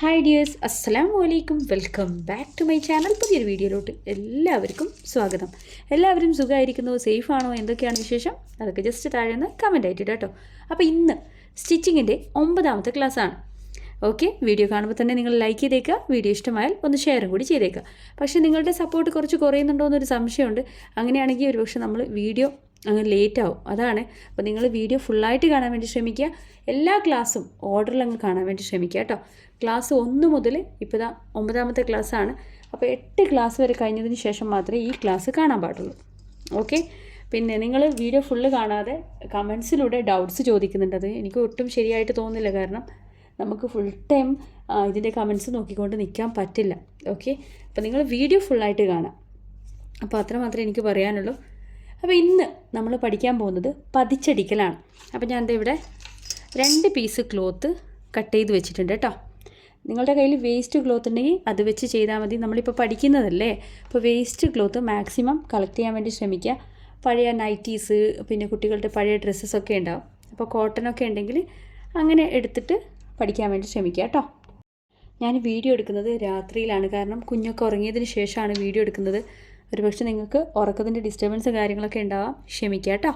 Hi dears അസ്സാം വലൈക്കും welcome back to my channel പുതിയൊരു വീഡിയോയിലോട്ട് എല്ലാവർക്കും സ്വാഗതം. എല്ലാവരും സുഖമായിരിക്കുന്നു? സേഫാണോ? എന്തൊക്കെയാണ് വിശേഷം? അതൊക്കെ ജസ്റ്റ് താഴെ നിന്ന് കമന്റ് ആയിട്ട് കേട്ടോ അപ്പോൾ ഇന്ന് സ്റ്റിച്ചിങ്ങിന്റെ ഒമ്പതാമത്തെ ക്ലാസ്സാണ് ഓക്കെ വീഡിയോ കാണുമ്പോൾ തന്നെ നിങ്ങൾ ലൈക്ക് ചെയ്തേക്കുക വീഡിയോ ഇഷ്ടമായാൽ ഒന്ന് ഷെയറും കൂടി ചെയ്തേക്കുക പക്ഷേ നിങ്ങളുടെ സപ്പോർട്ട് കുറച്ച് കുറയുന്നുണ്ടോ എന്നൊരു സംശയമുണ്ട്. അങ്ങനെയാണെങ്കിൽ ഒരുപക്ഷെ നമ്മൾ വീഡിയോ അങ്ങ് ലേറ്റ് ആവും അതാണ്. അപ്പോൾ നിങ്ങൾ വീഡിയോ ഫുള്ളായിട്ട് കാണാൻ വേണ്ടി ശ്രമിക്കുക. എല്ലാ ക്ലാസ്സും ഓർഡറിൽ അങ്ങ് കാണാൻ വേണ്ടി ശ്രമിക്കുക കേട്ടോ. ക്ലാസ് ഒന്ന് മുതൽ ഇപ്പോൾ ഇതാ ഒമ്പതാമത്തെ ക്ലാസ്സാണ്. അപ്പോൾ എട്ട് ക്ലാസ് വരെ കഴിഞ്ഞതിന് ശേഷം മാത്രമേ ഈ ക്ലാസ് കാണാൻ പാടുള്ളൂ. ഓക്കെ? പിന്നെ നിങ്ങൾ വീഡിയോ ഫുള്ള് കാണാതെ കമൻസിലൂടെ ഡൗട്ട്സ് ചോദിക്കുന്നുണ്ട്. അത് എനിക്ക് ഒട്ടും ശരിയായിട്ട് തോന്നുന്നില്ല. കാരണം നമുക്ക് ഫുൾ ടൈം ഇതിന്റെ കമൻസ് നോക്കിക്കൊണ്ട് നിൽക്കാൻ പറ്റില്ല. ഓക്കെ? അപ്പോൾ നിങ്ങൾ വീഡിയോ ഫുള്ളായിട്ട് കാണാം. അപ്പോൾ അത്ര മാത്രമേ എനിക്ക് പറയാനുള്ളൂ. അപ്പോൾ ഇന്ന് നമ്മൾ പഠിക്കാൻ പോകുന്നത് പതിച്ചടിക്കലാണ്. അപ്പോൾ ഞാൻ ഇവിടെ രണ്ട് പീസ് ക്ലോത്ത് കട്ട് ചെയ്ത് വെച്ചിട്ടുണ്ട് കേട്ടോ. നിങ്ങളുടെ കയ്യിൽ വേസ്റ്റ് ക്ലോത്ത് ഉണ്ടെങ്കിൽ അത് വെച്ച് ചെയ്താൽ മതി. നമ്മളിപ്പോൾ പഠിക്കുന്നതല്ലേ? അപ്പോൾ വേസ്റ്റ് ക്ലോത്ത് മാക്സിമം കളക്ട് ചെയ്യാൻ വേണ്ടി ശ്രമിക്കുക. പഴയ നൈറ്റീസ് പിന്നെ കുട്ടികളുടെ പഴയ ഡ്രസ്സസ് ഒക്കെ ഉണ്ടാവും. അപ്പോൾ കോട്ടനൊക്കെ ഉണ്ടെങ്കിൽ അങ്ങനെ എടുത്തിട്ട് പഠിക്കാൻ വേണ്ടി ശ്രമിക്കുക കേട്ടോ. ഞാൻ വീഡിയോ എടുക്കുന്നത് രാത്രിയിലാണ്. കാരണം കുഞ്ഞൊക്കെ ഉറങ്ങിയതിന് ശേഷമാണ് വീഡിയോ എടുക്കുന്നത്. ഒരുപക്ഷെ നിങ്ങൾക്ക് ഉറക്കത്തിന്റെ ഡിസ്റ്റർബൻസ് കാര്യങ്ങളൊക്കെ ഉണ്ടാവാം. ക്ഷമിക്കുക കേട്ടോ.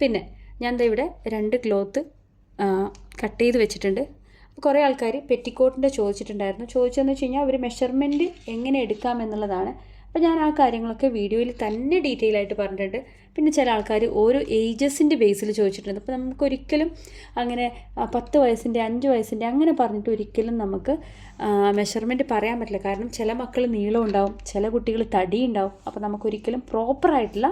പിന്നെ ഞാൻ ദാ ഇവിടെ രണ്ട് ക്ലോത്ത് കട്ട് ചെയ്ത് വെച്ചിട്ടുണ്ട്. അപ്പോൾ കുറേ ആൾക്കാർ പെറ്റിക്കോട്ടിന്റെ ചോദിച്ചിട്ടുണ്ടായിരുന്നു. ചോദിച്ചതെന്ന് വെച്ച് കഴിഞ്ഞാൽ അവർ മെഷർമെന്റ് എങ്ങനെ എടുക്കാം എന്നുള്ളതാണ് അപ്പോൾ ഞാൻ ആ കാര്യങ്ങളൊക്കെ വീഡിയോയിൽ തന്നെ ഡീറ്റെയിൽ ആയിട്ട് പറഞ്ഞിട്ടുണ്ട്. പിന്നെ ചില ആൾക്കാർ ഓരോ ഏജസിന്റെ ബേസിൽ ചോദിച്ചിട്ടുണ്ട്. അപ്പോൾ നമുക്കൊരിക്കലും അങ്ങനെ പത്ത് വയസ്സിന്റെ അഞ്ച് വയസ്സിന്റെ അങ്ങനെ പറഞ്ഞിട്ട് ഒരിക്കലും നമുക്ക് മെഷർമെന്റ് പറയാൻ പറ്റില്ല. കാരണം ചില മക്കൾ നീളം ഉണ്ടാവും ചില കുട്ടികൾ തടി ഉണ്ടാവും. അപ്പോൾ നമുക്കൊരിക്കലും പ്രോപ്പറായിട്ടുള്ള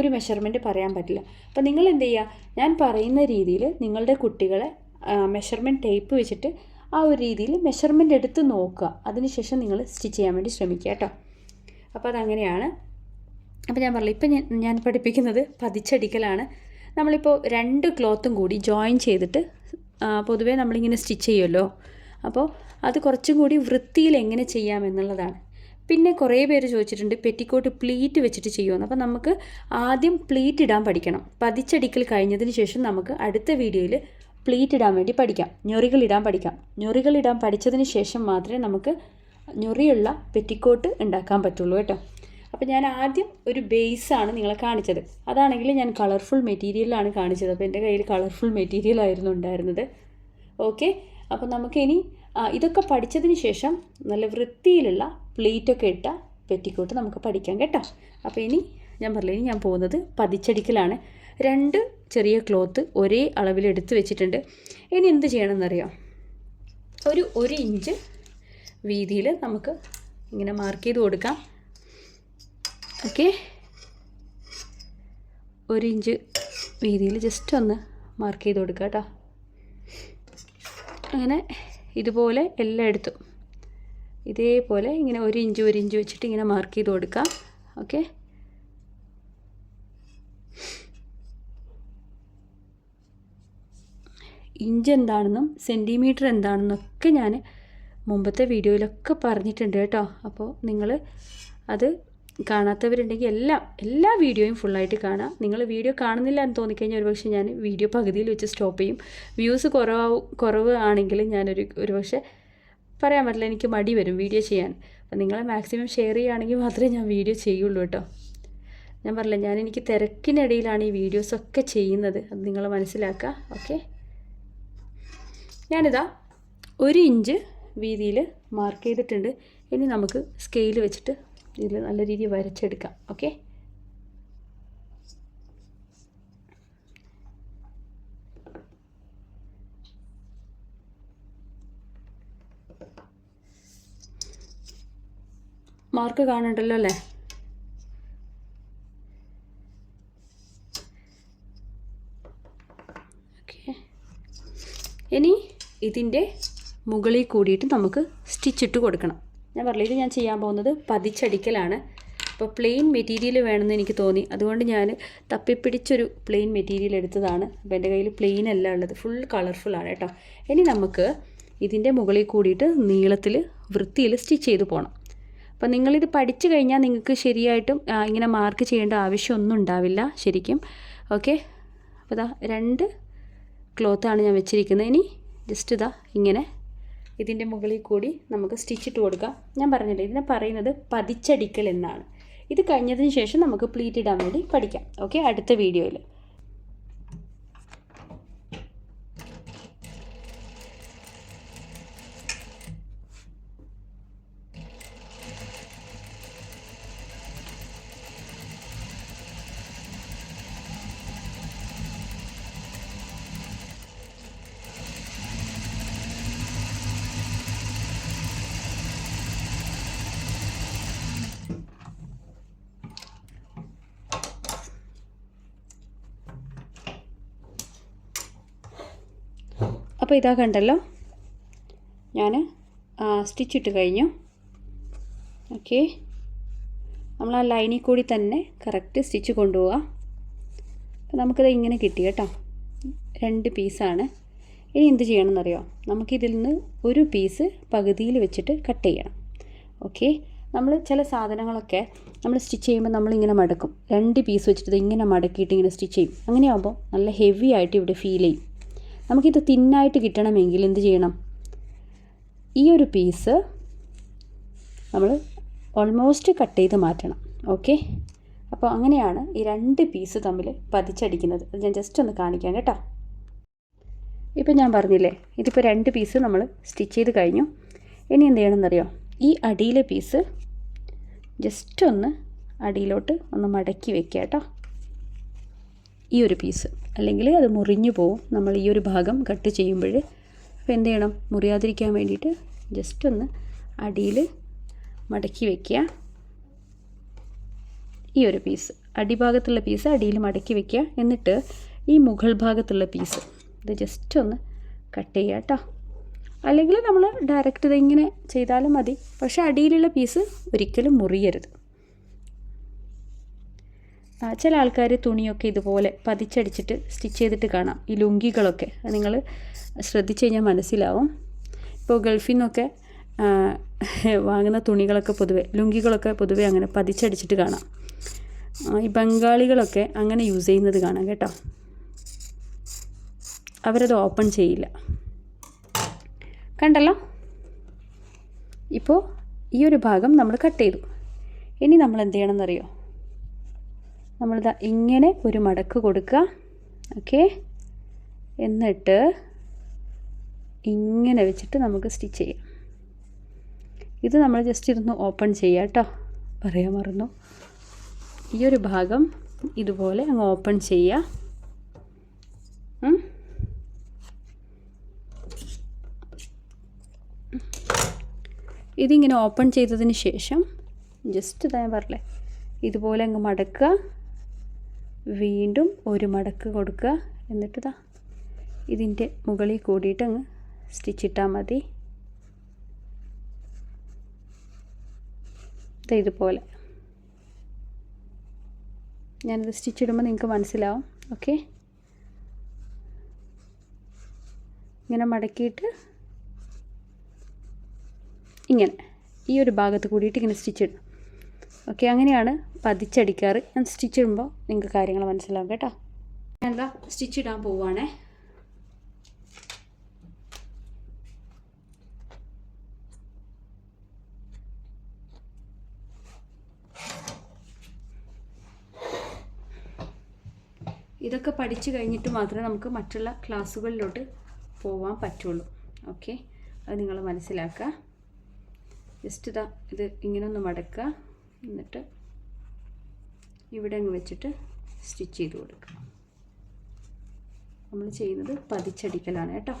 ഒരു മെഷർമെന്റ് പറയാൻ പറ്റില്ല. അപ്പോൾ നിങ്ങൾ എന്ത് ചെയ്യുക? ഞാൻ പറയുന്ന രീതിയിൽ നിങ്ങളുടെ കുട്ടികളെ മെഷർമെന്റ് ടേപ്പ് വെച്ചിട്ട് ആ ഒരു രീതിയിൽ മെഷർമെന്റ് എടുത്ത് നോക്കുക. അതിനുശേഷം നിങ്ങൾ സ്റ്റിച്ച് ചെയ്യാൻ വേണ്ടി ശ്രമിക്കുക കേട്ടോ. അപ്പോൾ അതങ്ങനെയാണ്. അപ്പോൾ ഞാൻ പറഞ്ഞു ഇപ്പം ഞാൻ ഞാൻ പഠിപ്പിക്കുന്നത് പതിച്ചടിക്കലാണ്. നമ്മളിപ്പോൾ രണ്ട് ക്ലോത്തും കൂടി ജോയിൻ ചെയ്തിട്ട് പൊതുവേ നമ്മളിങ്ങനെ സ്റ്റിച്ച് ചെയ്യുമല്ലോ അപ്പോൾ അത് കുറച്ചും കൂടി വൃത്തിയിൽ എങ്ങനെ ചെയ്യാം എന്നുള്ളതാണ് പിന്നെ കുറേ പേര് ചോദിച്ചിട്ടുണ്ട് പെറ്റിക്കോട്ട് പ്ലീറ്റ് വെച്ചിട്ട് ചെയ്യുമെന്ന് അപ്പോൾ നമുക്ക് ആദ്യം പ്ലീറ്റ് ഇടാൻ പഠിക്കണം. പതിച്ചടിക്കൽ കഴിഞ്ഞതിന് ശേഷം നമുക്ക് അടുത്ത വീഡിയോയിൽ പ്ലീറ്റ് ഇടാൻ വേണ്ടി പഠിക്കാം. ഞൊറികൾ ഇടാൻ പഠിക്കാം. ഞൊറികൾ ഇടാൻ പഠിച്ചതിന് ശേഷം മാത്രമേ നമുക്ക് ഞൊറിയുള്ള പെറ്റിക്കോട്ട് ഉണ്ടാക്കാൻ പറ്റുള്ളൂ കേട്ടോ. അപ്പോൾ ഞാൻ ആദ്യം ഒരു ബേസാണ് നിങ്ങളെ കാണിച്ചത്. അതാണെങ്കിൽ ഞാൻ കളർഫുൾ മെറ്റീരിയലാണ് കാണിച്ചത്. അപ്പോൾ എന്റെ കയ്യിൽ കളർഫുൾ മെറ്റീരിയൽ ആയിരുന്നു ഉണ്ടായിരുന്നത്. ഓക്കെ അപ്പോൾ നമുക്കിനി ഇതൊക്കെ പഠിച്ചതിന് ശേഷം നല്ല വൃത്തിയിലുള്ള പ്ലേറ്റൊക്കെ ഇട്ട പെറ്റിക്കോട്ട് നമുക്ക് പഠിക്കാം കേട്ടോ. അപ്പോൾ ഇനി ഞാൻ പറഞ്ഞില്ല ഇനി ഞാൻ പോകുന്നത് പതിച്ചടിക്കലാണ്. രണ്ട് ചെറിയ ക്ലോത്ത് ഒരേ അളവിൽ എടുത്ത് വെച്ചിട്ടുണ്ട്. ഇനി എന്ത് ചെയ്യണമെന്നറിയാം? ഒരു ഒരു ഇഞ്ച് വീതിയിൽ നമുക്ക് ഇങ്ങനെ മാർക്ക് ചെയ്ത് കൊടുക്കാം. ഓക്കെ ഒരു ഇഞ്ച് വീതിയിൽ ജസ്റ്റ് ഒന്ന് മാർക്ക് ചെയ്ത് കൊടുക്കുക കേട്ടോ. അങ്ങനെ ഇതുപോലെ എല്ലായിടത്തും ഇതേപോലെ ഇങ്ങനെ ഒരു ഇഞ്ച് ഒരു ഇഞ്ച് വെച്ചിട്ട് ഇങ്ങനെ മാർക്ക് ചെയ്ത് കൊടുക്കാം. ഓക്കെ ഇഞ്ച് എന്താണെന്നും സെന്റിമീറ്റർ എന്താണെന്നൊക്കെ ഞാൻ മുമ്പത്തെ വീഡിയോയിലൊക്കെ പറഞ്ഞിട്ടുണ്ട് കേട്ടോ. അപ്പോൾ നിങ്ങൾ അത് കാണാത്തവരുണ്ടെങ്കിൽ എല്ലാം എല്ലാ വീഡിയോയും ഫുള്ളായിട്ട് കാണാം. നിങ്ങൾ വീഡിയോ കാണുന്നില്ല എന്ന് തോന്നിക്കഴിഞ്ഞാൽ ഒരുപക്ഷെ ഞാൻ വീഡിയോ പകുതിയിൽ വെച്ച് സ്റ്റോപ്പ് ചെയ്യും. വ്യൂസ് കുറവാവും കുറവ് ആണെങ്കിൽ ഞാനൊരു ഒരുപക്ഷെ പറയാൻ പറ്റില്ല എനിക്ക് മടി വരും വീഡിയോ ചെയ്യാൻ. അപ്പം നിങ്ങൾ മാക്സിമം ഷെയർ ചെയ്യുകയാണെങ്കിൽ മാത്രമേ ഞാൻ വീഡിയോ ചെയ്യുള്ളൂ കേട്ടോ. ഞാൻ പറഞ്ഞില്ല ഞാൻ എനിക്ക് തിരക്കിനിടയിലാണ് ഈ വീഡിയോസൊക്കെ ചെയ്യുന്നത്. അത് നിങ്ങൾ മനസ്സിലാക്കുക ഓക്കെ? ഞാനിതാ ഒരു ഇഞ്ച് വീതിയിൽ മാർക്ക് ചെയ്തിട്ടുണ്ട്. ഇനി നമുക്ക് സ്കെയിൽ വെച്ചിട്ട് ഇതിൽ നല്ല രീതിയിൽ വരച്ചെടുക്കാം. ഓക്കെ മാർക്ക് കാണണ്ടല്ലോ അല്ലേ? ഓക്കെ ഇനി ഇതിന്റെ മുകളിൽ കൂടിയിട്ട് നമുക്ക് സ്റ്റിച്ച് ഇട്ട് കൊടുക്കണം. ഞാൻ പറഞ്ഞില്ല ഇത് ഞാൻ ചെയ്യാൻ പോകുന്നത് പതിച്ചടിക്കലാണ്. അപ്പോൾ പ്ലെയിൻ മെറ്റീരിയൽ വേണമെന്ന് എനിക്ക് തോന്നി. അതുകൊണ്ട് ഞാൻ തപ്പിപ്പിടിച്ചൊരു പ്ലെയിൻ മെറ്റീരിയൽ എടുത്തതാണ്. അപ്പോൾ എന്റെ കയ്യിൽ പ്ലെയിൻ അല്ല ഉള്ളത്. ഫുൾ കളർഫുള്ളാണ് കേട്ടോ. ഇനി നമുക്ക് ഇതിന്റെ മുകളിൽ കൂടിയിട്ട് നീളത്തിൽ വൃത്തിയിൽ സ്റ്റിച്ച് ചെയ്ത് പോകണം അപ്പോൾ നിങ്ങളിത് പഠിച്ചു കഴിഞ്ഞാൽ നിങ്ങൾക്ക് ശരിയായിട്ടും ഇങ്ങനെ മാർക്ക് ചെയ്യേണ്ട ആവശ്യമൊന്നും ഉണ്ടാവില്ല ശരിക്കും. ഓക്കെ അപ്പോൾ ഇതാ രണ്ട് ക്ലോത്താണ് ഞാൻ വെച്ചിരിക്കുന്നത്. ഇനി ജസ്റ്റ് ഇതാ ഇങ്ങനെ ഇതിന്റെ മുകളിൽ കൂടി നമുക്ക് സ്റ്റിച്ച് ഇട്ട് കൊടുക്കാം. ഞാൻ പറഞ്ഞില്ലേ ഇതിനെ പറയുന്നത് പതിച്ചടിക്കൽ എന്നാണ്. ഇത് കഴിഞ്ഞതിന് ശേഷം നമുക്ക് പ്ലീറ്റ് ഇടാൻ വേണ്ടി പഠിക്കാം. ഓക്കെ അടുത്ത വീഡിയോയിൽ അപ്പോൾ ഇതാ കണ്ടല്ലോ. ഞാൻ സ്റ്റിച്ച് ഇട്ട് കഴിഞ്ഞു. ഓക്കെ. നമ്മൾ ആ ലൈനിൽ കൂടി തന്നെ കറക്റ്റ് സ്റ്റിച്ച് കൊണ്ടുപോകാം അപ്പോൾ നമുക്കിത് ഇങ്ങനെ കിട്ടി കേട്ടോ. രണ്ട് പീസാണ്. ഇനി എന്ത് ചെയ്യണം ചെയ്യണമെന്നറിയോ? നമുക്കിതിൽ നിന്ന് ഒരു പീസ് പകുതിയിൽ വെച്ചിട്ട് കട്ട് ചെയ്യണം. ഓക്കെ. നമ്മൾ ചില സാധനങ്ങളൊക്കെ നമ്മൾ സ്റ്റിച്ച് ചെയ്യുമ്പോൾ നമ്മളിങ്ങനെ മടക്കും. രണ്ട് പീസ് വെച്ചിട്ട് ഇങ്ങനെ മടക്കിയിട്ട് ഇങ്ങനെ സ്റ്റിച്ച് ചെയ്യും. അങ്ങനെയാകുമ്പോൾ നല്ല ഹെവി ആയിട്ട് ഇവിടെ ഫീൽ ചെയ്യും. നമുക്കിത് തിന്നായിട്ട് കിട്ടണമെങ്കിൽ എന്ത് ചെയ്യണം? ഈ ഒരു പീസ് നമ്മൾ ഓൾമോസ്റ്റ് കട്ട് ചെയ്ത് മാറ്റണം. ഓക്കെ അപ്പോൾ അങ്ങനെയാണ് ഈ രണ്ട് പീസ് തമ്മിൽ പതിച്ചടിക്കുന്നത്. അത് ഞാൻ ജസ്റ്റ് ഒന്ന് കാണിക്കാം കേട്ടോ. ഇപ്പം ഞാൻ പറഞ്ഞില്ലേ ഇതിപ്പോൾ രണ്ട് പീസ് നമ്മൾ സ്റ്റിച്ച് ചെയ്ത് കഴിഞ്ഞു. ഇനി എന്ത് ചെയ്യണമെന്നറിയോ? ഈ അടിയിലെ പീസ് ജസ്റ്റ് ഒന്ന് അടിയിലോട്ട് ഒന്ന് മടക്കി വെക്കുക കേട്ടോ. ഈ ഒരു പീസ്. അല്ലെങ്കിൽ അത് മുറിഞ്ഞു പോവും. നമ്മൾ ഈ ഒരു ഭാഗം കട്ട് ചെയ്യുമ്പോൾ അപ്പോൾ എന്ത് ചെയ്യണം? മുറിയാതിരിക്കാൻ വേണ്ടിയിട്ട് ജസ്റ്റ് ഒന്ന് അടിയിൽ മടക്കി വയ്ക്കുക ഈ ഒരു പീസ് അടിഭാഗത്തുള്ള പീസ് അടിയിൽ മടക്കി വയ്ക്കുക എന്നിട്ട് ഈ മുകൾ ഭാഗത്തുള്ള പീസ് ഇത് ജസ്റ്റ് ഒന്ന് കട്ട് ചെയ്യുക കേട്ടോ അല്ലെങ്കിൽ നമ്മൾ ഡയറക്റ്റ് ഇതിങ്ങനെ ചെയ്താലും മതി. പക്ഷേ അടിയിലുള്ള പീസ് ഒരിക്കലും മുറിയരുത്. ചില ആൾക്കാർ തുണിയൊക്കെ ഇതുപോലെ പതിച്ചടിച്ചിട്ട് സ്റ്റിച്ച് ചെയ്തിട്ട് കാണാം. ഈ ലുങ്കികളൊക്കെ. അത് നിങ്ങൾ ശ്രദ്ധിച്ച് കഴിഞ്ഞാൽ മനസ്സിലാവും. ഇപ്പോൾ ഗൾഫിൽ നിന്നൊക്കെ വാങ്ങുന്ന തുണികളൊക്കെ പൊതുവേ ലുങ്കികളൊക്കെ പൊതുവേ അങ്ങനെ പതിച്ചടിച്ചിട്ട് കാണാം. ഈ ബംഗാളികളൊക്കെ അങ്ങനെ യൂസ് ചെയ്യുന്നത് കാണാം കേട്ടോ. അവരത് ഓപ്പൺ ചെയ്യില്ല. കണ്ടല്ലോ? ഇപ്പോൾ ഈ ഒരു ഭാഗം നമ്മൾ കട്ട് ചെയ്തു. ഇനി നമ്മൾ എന്ത് ചെയ്യണമെന്നറിയോ? നമ്മളിതാ ഇങ്ങനെ ഒരു മടക്ക് കൊടുക്കുക. ഓക്കെ? എന്നിട്ട് ഇങ്ങനെ വെച്ചിട്ട് നമുക്ക് സ്റ്റിച്ച് ചെയ്യാം. ഇത് നമ്മൾ ജസ്റ്റ് ഇരുന്ന് ഓപ്പൺ ചെയ്യാം കേട്ടോ പറയാൻ മറന്നു. ഈ ഒരു ഭാഗം ഇതുപോലെ അങ്ങ് ഓപ്പൺ ചെയ്യുക ഇതിങ്ങനെ ഓപ്പൺ ചെയ്തതിന് ശേഷം ജസ്റ്റ് ഇതാ ഞാൻ പറഞ്ഞേ ഇതുപോലെ അങ്ങ് മടക്കുക. വീണ്ടും ഒരു മടക്ക് കൊടുക്കുക. എന്നിട്ട് ഇതാ ഇതിന്റെ മുകളിൽ കൂടിയിട്ട് അങ്ങ് സ്റ്റിച്ചിട്ടാൽ മതി. ഇതുപോലെ. ഞാനിത് സ്റ്റിച്ചിടുമ്പോൾ നിങ്ങൾക്ക് മനസ്സിലാവും. ഓക്കെ ഇങ്ങനെ മടക്കിയിട്ട് ഇങ്ങനെ. ഈ ഒരു ഭാഗത്ത് കൂടിയിട്ട് ഇങ്ങനെ സ്റ്റിച്ച് ഇടും ഓക്കെ അങ്ങനെയാണ് പതിച്ചടിക്കാറ്. ഞാൻ സ്റ്റിച്ച് ഇടുമ്പോൾ നിങ്ങൾക്ക് കാര്യങ്ങൾ മനസ്സിലാവും കേട്ടോ. ഞാൻ എന്താ സ്റ്റിച്ച് ഇടാൻ പോവുകയാണേ ഇതൊക്കെ പഠിച്ചു കഴിഞ്ഞിട്ട് മാത്രമേ നമുക്ക് മറ്റുള്ള ക്ലാസ്സുകളിലോട്ട് പോവാൻ പറ്റുള്ളൂ. ഓക്കെ അത് നിങ്ങൾ മനസ്സിലാക്കുക. ജസ്റ്റ് ഇതാ ഇത് ഇങ്ങനെ ഒന്ന് മടക്കുക. എന്നിട്ട് ഇവിടെ അങ്ങ് വെച്ചിട്ട് സ്റ്റിച്ച് ചെയ്ത് കൊടുക്കുക. നമ്മൾ ചെയ്യുന്നത് പതിച്ചടിക്കലാണ് കേട്ടോ.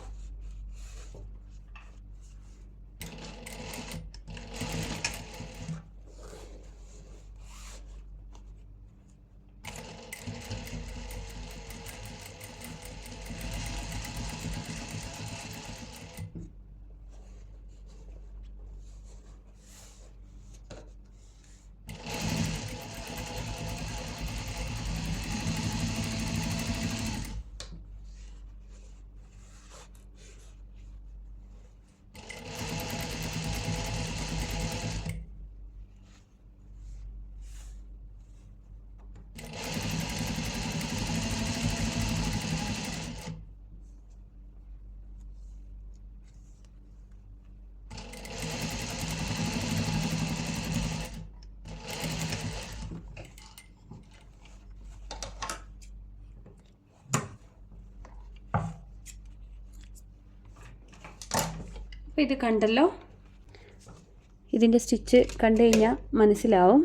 അപ്പോൾ ഇത് കണ്ടല്ലോ? ഇതിന്റെ സ്റ്റിച്ച് കണ്ടു കഴിഞ്ഞാൽ മനസ്സിലാവും.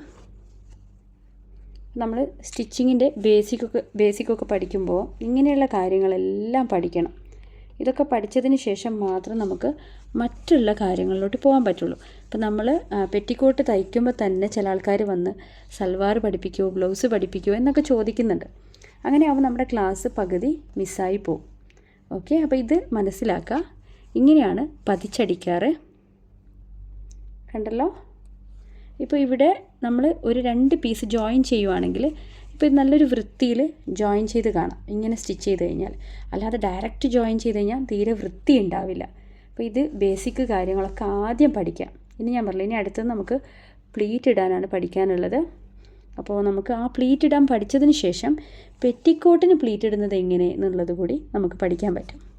നമ്മൾ സ്റ്റിച്ചിങ്ങിന്റെ ബേസിക്കൊക്കെ ബേസിക്കൊക്കെ പഠിക്കുമ്പോൾ ഇങ്ങനെയുള്ള കാര്യങ്ങളെല്ലാം പഠിക്കണം. ഇതൊക്കെ പഠിച്ചതിന് ശേഷം മാത്രം നമുക്ക് മറ്റുള്ള കാര്യങ്ങളിലോട്ട് പോകാൻ പറ്റുള്ളൂ. ഇപ്പം നമ്മൾ പെറ്റിക്കോട്ട് തയ്ക്കുമ്പോൾ തന്നെ ചില ആൾക്കാർ വന്ന് സൽവാർ പഠിപ്പിക്കുമോ ബ്ലൗസ് പഠിപ്പിക്കുമോ എന്നൊക്കെ ചോദിക്കുന്നുണ്ട്. അങ്ങനെ ആവുമ്പോൾ നമ്മുടെ ക്ലാസ് പകുതി മിസ്സായി പോകും ഓക്കെ? അപ്പോൾ ഇത് മനസ്സിലാക്കുക ഇങ്ങനെയാണ് പതിച്ചടിക്കാറ്. കണ്ടല്ലോ? ഇപ്പോൾ ഇവിടെ നമ്മൾ ഒരു രണ്ട് പീസ് ജോയിൻ ചെയ്യുവാണെങ്കിൽ ഇപ്പോൾ ഇത് നല്ലൊരു വൃത്തിയിൽ ജോയിൻ ചെയ്ത് കാണാം. ഇങ്ങനെ സ്റ്റിച്ച് ചെയ്ത് കഴിഞ്ഞാൽ. അല്ലാതെ ഡയറക്റ്റ് ജോയിൻ ചെയ്ത് കഴിഞ്ഞാൽ തീരെ വൃത്തി ഉണ്ടാവില്ല. അപ്പോൾ ഇത് ബേസിക് കാര്യങ്ങളൊക്കെ ആദ്യം പഠിക്കാം. ഇനി ഞാൻ പറഞ്ഞില്ല ഇനി അടുത്തത് നമുക്ക് പ്ലീറ്റ് ഇടാനാണ് പഠിക്കാനുള്ളത്. അപ്പോൾ നമുക്ക് ആ പ്ലീറ്റ് ഇടാൻ പഠിച്ചതിന് ശേഷം പെറ്റിക്കോട്ടിന് പ്ലീറ്റ് ഇടുന്നത് എങ്ങനെ എന്നുള്ളത് കൂടി നമുക്ക് പഠിക്കാൻ പറ്റും.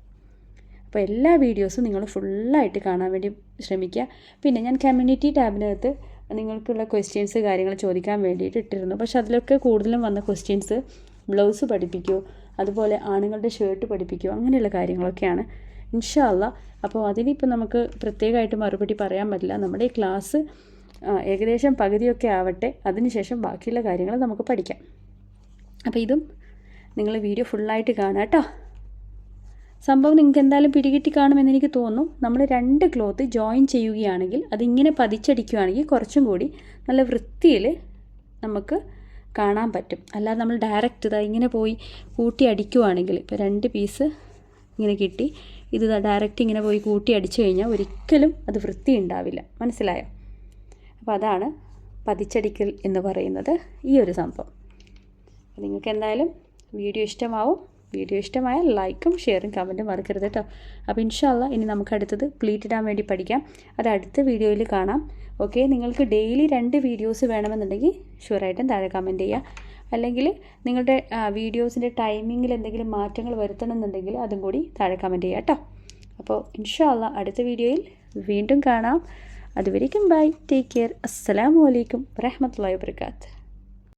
അപ്പോൾ എല്ലാ വീഡിയോസും നിങ്ങൾ ഫുള്ളായിട്ട് കാണാൻ വേണ്ടി ശ്രമിക്കുക. പിന്നെ ഞാൻ കമ്മ്യൂണിറ്റി ടാബിനകത്ത് നിങ്ങൾക്കുള്ള ക്വസ്റ്റ്യൻസ് കാര്യങ്ങൾ ചോദിക്കാൻ വേണ്ടിയിട്ട് ഇട്ടിരുന്നു. പക്ഷെ അതിലൊക്കെ കൂടുതലും വന്ന ക്വസ്റ്റ്യൻസ് ബ്ലൗസ് പഠിപ്പിക്കുമോ അതുപോലെ ആണുങ്ങളുടെ ഷർട്ട് പഠിപ്പിക്കുമോ അങ്ങനെയുള്ള കാര്യങ്ങളൊക്കെയാണ്. ഇൻഷാല്ല അപ്പോൾ അതിനിപ്പോൾ നമുക്ക് പ്രത്യേകമായിട്ട് മറുപടി പറയാൻ പറ്റില്ല. നമ്മുടെ ഈ ക്ലാസ് ഏകദേശം പകുതിയൊക്കെ ആവട്ടെ അതിനുശേഷം ബാക്കിയുള്ള കാര്യങ്ങൾ നമുക്ക് പഠിക്കാം. അപ്പോൾ ഇതും നിങ്ങൾ വീഡിയോ ഫുള്ളായിട്ട് കാണാം കേട്ടോ. സംഭവം നിങ്ങൾക്ക് എന്തായാലും പിടികിട്ടി കാണുമെന്ന് എനിക്ക് തോന്നുന്നു. നമ്മൾ രണ്ട് ക്ലോത്ത് ജോയിൻ ചെയ്യുകയാണെങ്കിൽ അതിങ്ങനെ പതിച്ചടിക്കുകയാണെങ്കിൽ കുറച്ചും കൂടി നല്ല വൃത്തിയിൽ നമുക്ക് കാണാൻ പറ്റും. അല്ലാതെ നമ്മൾ ഡയറക്റ്റ് ഇതാ ഇങ്ങനെ പോയി കൂട്ടി അടിക്കുവാണെങ്കിൽ ഇപ്പോൾ രണ്ട് പീസ് ഇങ്ങനെ കിട്ടി ഇത് ഡയറക്റ്റ് ഇങ്ങനെ പോയി കൂട്ടി അടിച്ചു കഴിഞ്ഞാൽ ഒരിക്കലും അത് വൃത്തി ഉണ്ടാവില്ല. മനസ്സിലായോ? അപ്പോൾ അതാണ് പതിച്ചടിക്കൽ എന്ന് പറയുന്നത് ഈ ഒരു സംഭവം. നിങ്ങൾക്ക് എന്തായാലും വീഡിയോ ഇഷ്ടമാവും. വീഡിയോ ഇഷ്ടമായ ലൈക്കും ഷെയറും കമന്റും മറക്കരുത് കേട്ടോ അപ്പോൾ ഇൻഷാല്ല ഇനി നമുക്ക് അടുത്തത് പ്ലീറ്റ് ഇടാൻ വേണ്ടി പഠിക്കാം. അത് അടുത്ത വീഡിയോയിൽ കാണാം. ഓക്കെ നിങ്ങൾക്ക് ഡെയിലി രണ്ട് വീഡിയോസ് വേണമെന്നുണ്ടെങ്കിൽ ഷുവറായിട്ടും താഴെ കമന്റ് ചെയ്യുക അല്ലെങ്കിൽ നിങ്ങളുടെ വീഡിയോസിന്റെ ടൈമിങ്ങിൽ എന്തെങ്കിലും മാറ്റങ്ങൾ വരുത്തണമെന്നുണ്ടെങ്കിൽ അതും കൂടി താഴെ കമന്റ് ചെയ്യുക കേട്ടോ അപ്പോൾ ഇൻഷാല്ല അടുത്ത വീഡിയോയിൽ വീണ്ടും കാണാം. അതുവരേക്കും ബൈ ടേക്ക് കെയർ അസ്സലാമു അലൈക്കും വരഹമത്തല്ലാ വാബർക്കാത്ത്